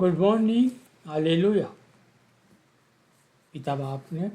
Good morning hallelujah પિતા બાપને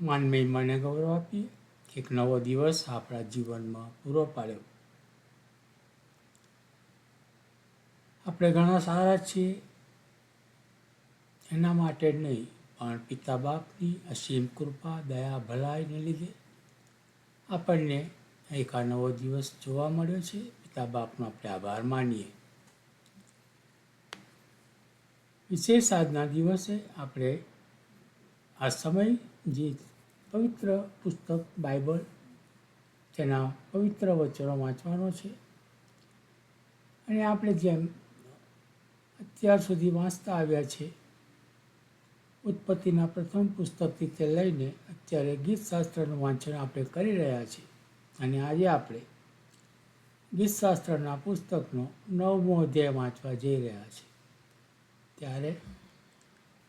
માનમય મને ગૌરવ આપીએ એક નવો દિવસ આપણા જીવનમાં પૂરો પાડ્યો. આપણે ઘણા સારા છીએ, એના માટે નહીં, પણ પિતા બાપની અસીમ કૃપા, દયા, ભલાઈને લીધે આપણને એક આ નવો દિવસ જોવા મળ્યો છે. પિતા બાપનો આપણે આભાર માનીએ. વિશેષ આજના દિવસે આપણે આ સમય જે પવિત્ર પુસ્તક બાઇબલ તેના પવિત્ર વચનો વાંચવાનો છે. અને આપણે જેમ અત્યાર સુધી વાંચતા આવ્યા છે, ઉત્પત્તિના પ્રથમ પુસ્તકથી તે લઈને અત્યારે ગીતશાસ્ત્રનું વાંચન આપણે કરી રહ્યા છીએ. અને આજે આપણે ગીતશાસ્ત્રના પુસ્તકનો નવમો અધ્યાય વાંચવા જઈ રહ્યા છીએ. ત્યારે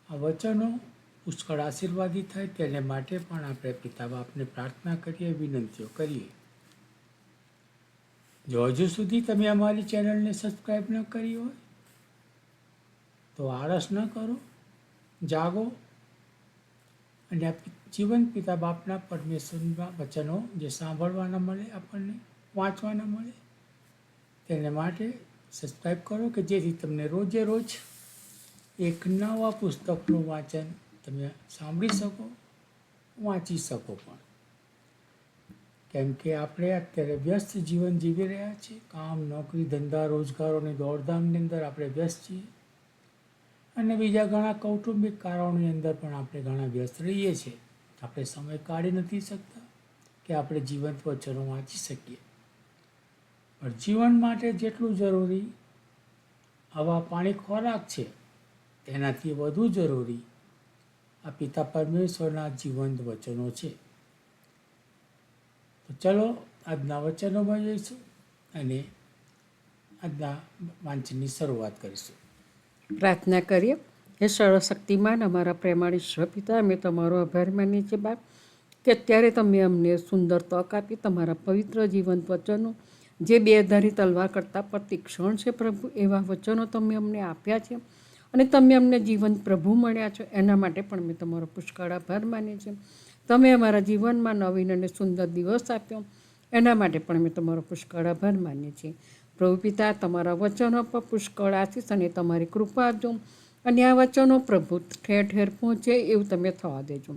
આ વચનો પુષ્કળ આશીર્વાદી થાય તેને માટે પણ આપણે પિતા બાપને પ્રાર્થના કરીએ, વિનંતીઓ કરીએ. જો હજુ સુધી તમે અમારી ચેનલને સબસ્ક્રાઈબ ન કરી હોય, તો આળસ ન કરો, જાગો અને આ જીવન પિતા બાપના પરમેશ્વરના વચનો જે સાંભળવાના મળે, આપણને વાંચવાના મળે, તેને માટે સબસ્ક્રાઈબ કરો કે જેથી તમને રોજે રોજ એક નવા પુસ્તકનું વાંચન તમે સાંભળી શકો, વાંચી શકો પણ. કેમ કે આપણે અત્યારે વ્યસ્ત જીવન જીવી રહ્યા છીએ, કામ, નોકરી, ધંધા રોજગારોની દોડધામની અંદર આપણે વ્યસ્ત છીએ. અને બીજા ઘણા કૌટુંબિક કારણોની અંદર પણ આપણે ઘણા વ્યસ્ત રહીએ છીએ. આપણે સમય કાઢી નથી શકતા કે આપણે જીવંત વચનો વાંચી શકીએ. પણ જીવન માટે જેટલું જરૂરી, આવા પાણી ખોરાક છે. તેનાથી વધુ જરૂરી આ પિતા પરમેશ્વરના જીવંત વચનો છે. તો ચલો આજના વચનોમાં જઈશું અને આજના વાંચનની શરૂઆત કરીશું. પ્રાર્થના કરીએ. હે સર્વશક્તિમાન, અમારા પ્રેમાળી પિતા, અમે તમારો આભાર માનીએ છીએ બાપ, કે અત્યારે તમે અમને સુંદર તક આપી તમારા પવિત્ર જીવંત વચનો, જે બે ધારી તલવાર કરતાં પ્રતિક્ષણ તીક્ષણ છે પ્રભુ, એવા વચનો તમે અમને આપ્યા છે. અને તમે અમને જીવંત પ્રભુ મળ્યા છો. એના માટે પણ મેં તમારો પુષ્કળ આભાર માનીએ છીએ તમે અમારા જીવનમાં નવીન અને સુંદર દિવસ આપ્યો. એના માટે પણ મેં તમારો પુષ્કળ આભાર માનીએ છીએ પ્રભુ પિતા, તમારા વચનો પર પુષ્કળ આશીષ અને તમારી કૃપા આપજો. અને આ વચનો પ્રભુ ઠેર ઠેર પહોંચે એવું તમે થવા દેજો.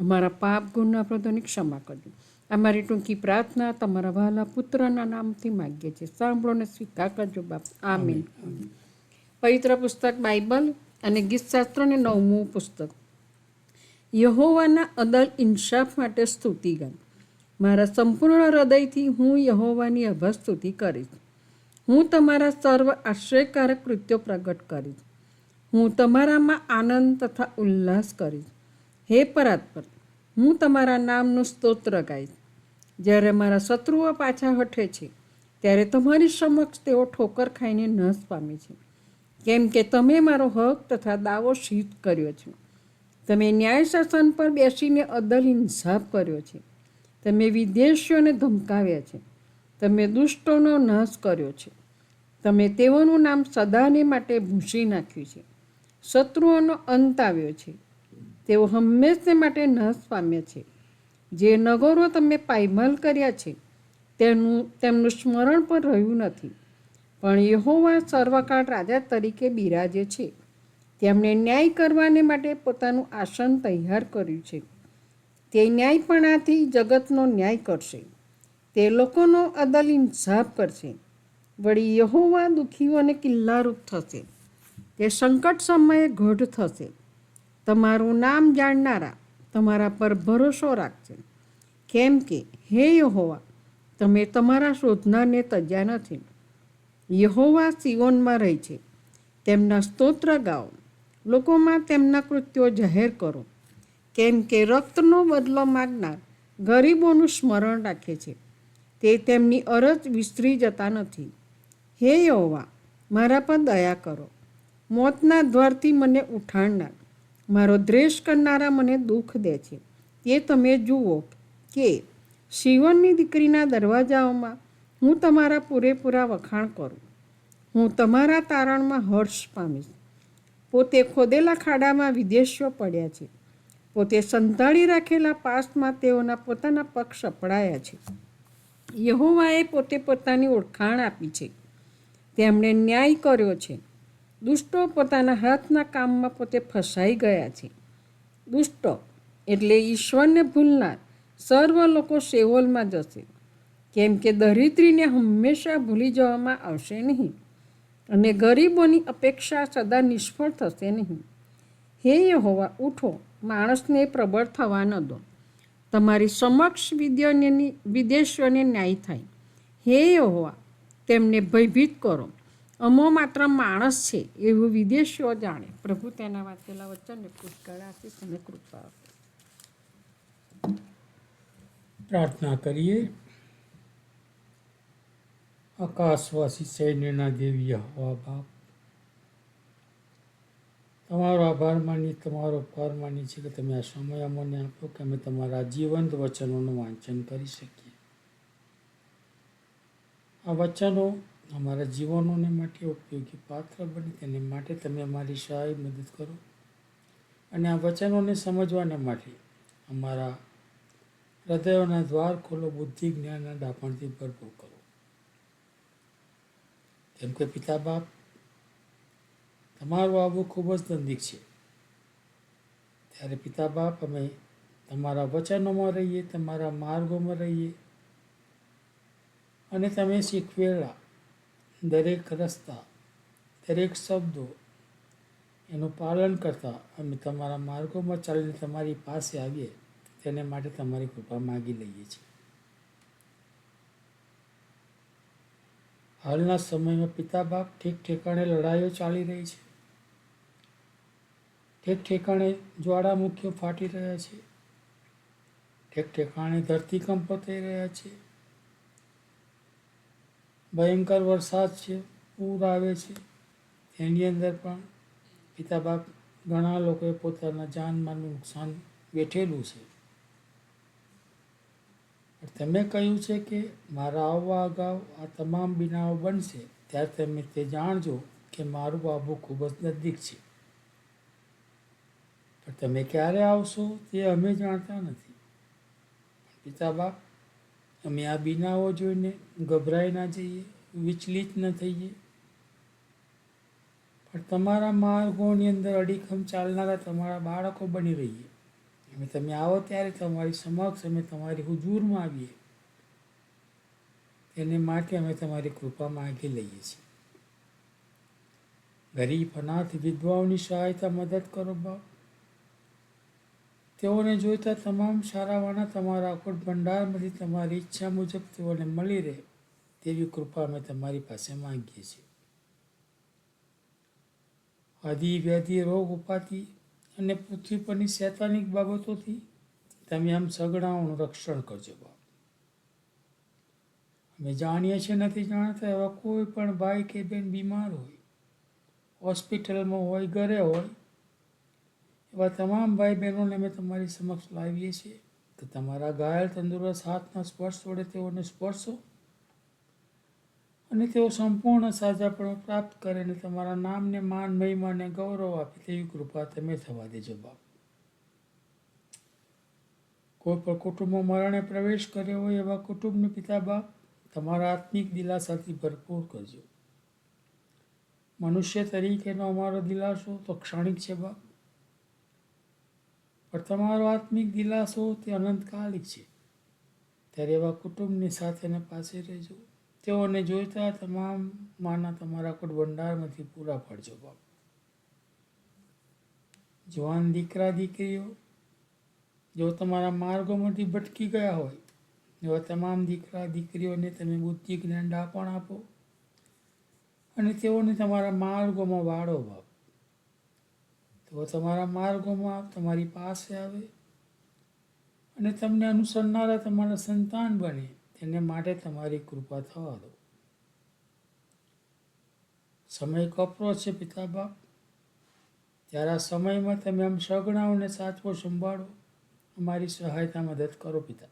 અમારા પાપ ગુણના પ્રદોની ક્ષમા કરજો. અમારી ટૂંકી પ્રાર્થના તમારા વહાલા પુત્રના નામથી માગીએ છીએ. સાંભળો ને સ્વીકાર કરજો બાપ. આમીન. પવિત્ર પુસ્તક બાઇબલ અને ગીતશાસ્ત્રોને નવમું પુસ્તક. યહોવાના અદલ ઇન્સાફ માટે સ્તુતિગાન મારા સંપૂર્ણ હૃદયથી હું યહોવાની અભા સ્તુતિ કરીશ. હું તમારા સર્વ આશ્રયકારક કૃત્યો પ્રગટ કરીશ. હું તમારામાં આનંદ તથા ઉલ્લાસ કરીશ. હે પરાત્પર, હું તમારા નામનું સ્તોત્ર ગાઈશ. જ્યારે મારા શત્રુઓ પાછા હઠે છે, ત્યારે તમારી સમક્ષ તેઓ ઠોકર ખાઈને નશ પામે છે. કેમ કે તમે મારો હક તથા દાવો સિદ્ધ કર્યો છે. તમે ન્યાય શાસન પર બેસીને અદલ ઇન્સાફ કર્યો છે. તમે વિદેશીઓને ધમકાવ્યા છે. તમે દુષ્ટોનો નાશ કર્યો છે. તમે તેઓનું નામ સદાને માટે ભૂંસી નાખ્યું છે. શત્રુઓનો અંત આવ્યો છે. તેઓ હંમેશને માટે નાશ પામ્યા છે. જે નગરો તમે પાયમાલ કર્યા છે, તેનું તેમનું સ્મરણ પણ રહ્યું નથી. પણ યહોવા સર્વકાળ રાજા તરીકે બિરાજે છે. તેમણે ન્યાય કરવાને માટે પોતાનું આસન તૈયાર કર્યું છે. તે ન્યાયપણાથી જગતનો ન્યાય કરશે. તે લોકોનો અદલ ઇન્સાફ કરશે. વળી યહોવા દુઃખીઓને કિલ્લારૂપ થશે. તે સંકટ સમયે ઘટ થશે. તમારું નામ જાણનારા તમારા પર ભરોસો રાખશે. કેમ કે, હે યહોવા, તમે તમારા શોધનારને તજ્યા નથી. યહોવા સિયોનમાં રહે છે. તેમના સ્તોત્ર ગાઓ. લોકોમાં તેમના કૃત્યો જાહેર કરો. કેમ કે રક્તનો બદલો માગનાર ગરીબોનું સ્મરણ રાખે છે. તે તેમની અરજ વિસ્તરી જતા નથી. હે યહોવા, મારા પર દયા કરો. મોતના દ્વારથી મને ઉઠાણનાર મારો દ્વેષ કરનારા મને દુઃખ દે છે. તે તમે જુઓ કે શિવનની દીકરીના દરવાજાઓમાં હું તમારા પૂરેપૂરા વખાણ કરું. હું તમારા તારણમાં હર્ષ પામીશ. પોતે ખોદેલા ખાડામાં વિદેશીઓ પડ્યા છે. પોતે સંતાડી રાખેલા પાસમાં તેઓના પોતાના પગ સપડાયા છે. યહોવાએ પોતે પોતાની ઓળખાણ આપી છે. તેમણે ન્યાય કર્યો છે. દુષ્ટો પોતાના હાથના કામમાં પોતે ફસાઈ ગયા છે. દુષ્ટો એટલે ઈશ્વરને ભૂલનાર સર્વ લોકો સેવોલમાં જશે. કેમ કે દરિદ્રીને હંમેશા ભૂલી જવામાં આવશે નહીં. અને ગરીબોની અપેક્ષા સદા નિષ્ફળ થશે નહીં. હે હોવા ઉઠો, માણસને પ્રબળ થવા ન દો. તમારી સમક્ષ વિદ્યોની વિદેશીઓને ન્યાય થાય. હે હોવા તેમને ભયભીત કરો. અમો માત્ર માણસ છે, એવું વિદેશીઓ જાણે. પ્રભુ તેના વાંચેલા વચનને પુષ્કળ આશીષ અને કૃપા પ્રાર્થના કરીએ. આકાશવાસી સૈન્યના દેવી હવા બાપ. તમારો આભાર માની, તમારો આભાર માની છે કે તમે આ સમય અમને આપો કે અમે તમારા જીવંત વચનોનું વાંચન કરી શકીએ. આ વચનો અમારા જીવનોને માટે ઉપયોગી પાત્ર બને, તેને માટે તમે અમારી સહાય મદદ કરો. અને આ વચનોને સમજવાને માટે અમારા હૃદયોના દ્વાર ખોલો, બુદ્ધિ જ્ઞાનના ડાપણથી ભરપૂર કરો. કેમ કે પિતા બાપ તમારું આવવું ખૂબ જ નજીક છે. ત્યારે પિતા બાપ અમે તમારા વચનોમાં રહીએ, તમારા માર્ગોમાં રહીએ અને તમે શીખવેલા દરેક રસ્તા, દરેક શબ્દો એનું પાલન કરતા અમે તમારા માર્ગોમાં ચાલીને તમારી પાસે આવીએ, તેને માટે તમારી કૃપા માગી લઈએ છીએ. હાલના સમયમાં પિતા બાપ ઠીક ઠેકાણે લડાઈઓ ચાલી રહી છે. ઠેક ઠેકાણે જ્વાળામુખીઓ ફાટી રહ્યા છે. ઠેક ઠેકાણે ધરતીકંપો થઈ રહ્યા છે. ભયંકર વરસાદ છે, પૂર આવે છે. એની અંદર પણ પિતા બાપ ઘણા લોકોએ પોતાના જાનમાલનું નુકસાન વેઠેલું છે. તમે કહ્યું છે કે મારા આવવા અગાઉ આ તમામ બનાવો બનશે, ત્યારે તમે તે જાણજો કે મારું બાબુ ખૂબ જ નજીક છે. પણ તમે ક્યારે આવશો તે અમે જાણતા નથી. પિતાબા, અમે આ બિનાઓ જોઈને ગભરાઈ ના જઈએ, વિચલિત ન થઈએ. પણ તમારા માર્ગોની અંદર અડીખમ ચાલનારા તમારા બાળકો બની રહીએ. અને તમે આવો ત્યારે તમારી સમક્ષ અમે તમારી હુજૂરમાં આવીએ. તેને માટે અમે તમારી કૃપા માગી લઈએ છીએ. ગરીબ, અનાથ, વિધવાઓની સહાયતા મદદ કરો બાપ. તેઓને જોઈતા તમામ સારાવાના તમારા અખોટ ભંડારમાંથી તમારી ઈચ્છા મુજબ તેઓને મળી રહે તેવી કૃપા અમે તમારી પાસે માંગીએ છીએ. આદિ, વ્યાધિ, રોગ, ઉપાધિ અને પૃથ્વી પરની શૈતાનિક બાબતોથી તમે આમ સગડાઓનું રક્ષણ કરજો બાપ. અમે જાણીએ છીએ નથી જાણતા એવા કોઈ પણ ભાઈ કે બેન બીમાર હોય, હોસ્પિટલમાં હોય, ઘરે હોય, એવા તમામ ભાઈ બહેનોને અમે તમારી સમક્ષ લાવીએ છીએ. કે તમારા ઘાયલ તંદુરસ્ત હાથના સ્પર્શ વડે તેઓને સ્પર્શો. અને તેઓ સંપૂર્ણ સાજાપણું પ્રાપ્ત કરે અને તમારા નામને માન મહિમાને ગૌરવ આપે તેવી કૃપા તમે થવા દેજો બાપ. કોઈ પણ કુટુંબમાં મરણે પ્રવેશ કર્યો હોય એવા કુટુંબને પિતા બાપ, તમારા આત્મિક દિલાસાથી ભરપૂર કરજો. મનુષ્ય તરીકેનો અમારો દિલાસો તો ક્ષણિક છે બાપ. પણ તમારો આત્મિક દિલાસો તે અનંતકાલિક છે. ત્યારે એવા કુટુંબની સાથે ને પાસે રહેજો. તેઓને જોઈતા તમામ માના તમારા કોટ ભંડારમાંથી પૂરા પાડજો બાપ. જવાન દીકરા દીકરીઓ, જો તમારા માર્ગોમાંથી ભટકી ગયા હોય, એવા તમામ દીકરા દીકરીઓને તમે બુદ્ધિ જ્ઞાન ડાપણ આપો અને તેઓને તમારા માર્ગોમાં વાળો બાપ. તેઓ તમારા માર્ગોમાં તમારી પાસે આવે અને તમને અનુસરનારા તમારા સંતાન બને તેને માટે તમારી કૃપા થવા દો. સમય કપરો છે પિતા બાપ. ત્યારે આ સમયમાં તમે આમ સગણાઓને સાચવો સંભાળો. અમારી સહાયતા મદદ કરો પિતા.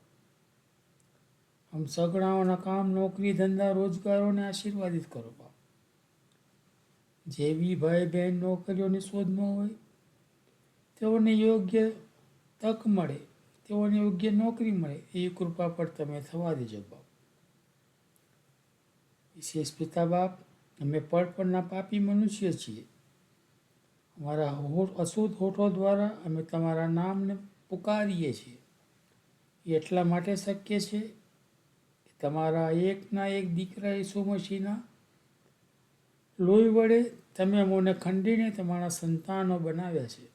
આમ સગણાઓના કામ, નોકરી, ધંધા, રોજગારોને આશીર્વાદિત કરો બાપ. જેવી ભાઈ બહેન નોકરીઓની શોધમાં હોય, તેઓને યોગ્ય તક મળે. તેઓને યોગ્ય નોકરી મળે, એ કૃપા પર તમે થવા દેજો બાપ. વિશેષ પિતા બાપ, અમે પડપડના પાપી મનુષ્ય છીએ. અમારા હોઠ અશુદ્ધ હોઠો દ્વારા અમે તમારા નામને પુકારીએ છીએ. એ એટલા માટે શક્ય છે કે તમારા એકના એક દીકરા ઈસુ મસીહના લોહી વડે તમે અમોને ખંડીને તમારા સંતાનો બનાવ્યા છે.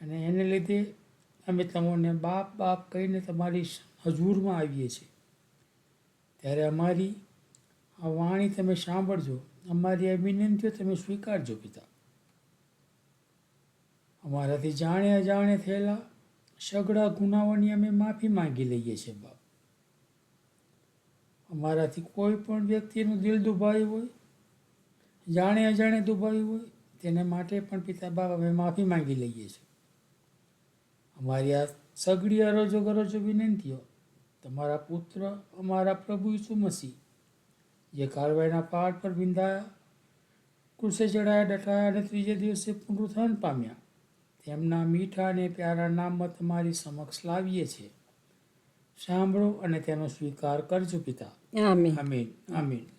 અને એને લીધે અમે તમને બાપ બાપ કહીને તમારી હજૂરમાં આવીએ છીએ. ત્યારે અમારી આ વાણી તમે સાંભળજો, અમારી આ વિનંતીઓ તમે સ્વીકારજો પિતા. અમારાથી જાણે અજાણે થયેલા સગડા ગુનાઓની અમે માફી માંગી લઈએ છીએ બાપ. અમારાથી કોઈ પણ વ્યક્તિનું દિલ દુભાયું હોય, જાણે અજાણે દુભાયું હોય, તેને માટે પણ પિતા બાપ અમે માફી માંગી લઈએ છીએ. અમારી આ સગડી અરજો ગરજો વિનંતીઓ તમારા પુત્ર અમારા પ્રભુ ઈસુ મસીહ. જે કારવાઈના પહાડ પર વિંધાયા કૃષે ચડાયા ડટાયા અને ત્રીજે દિવસે પુનરુત્થાન પામ્યા. તેમના મીઠા અને પ્યારા નામમાં તમારી સમક્ષ લાવીએ છીએ. સાંભળો અને તેનો સ્વીકાર કરજો પિતા. આમીન. આમીન. આમીન.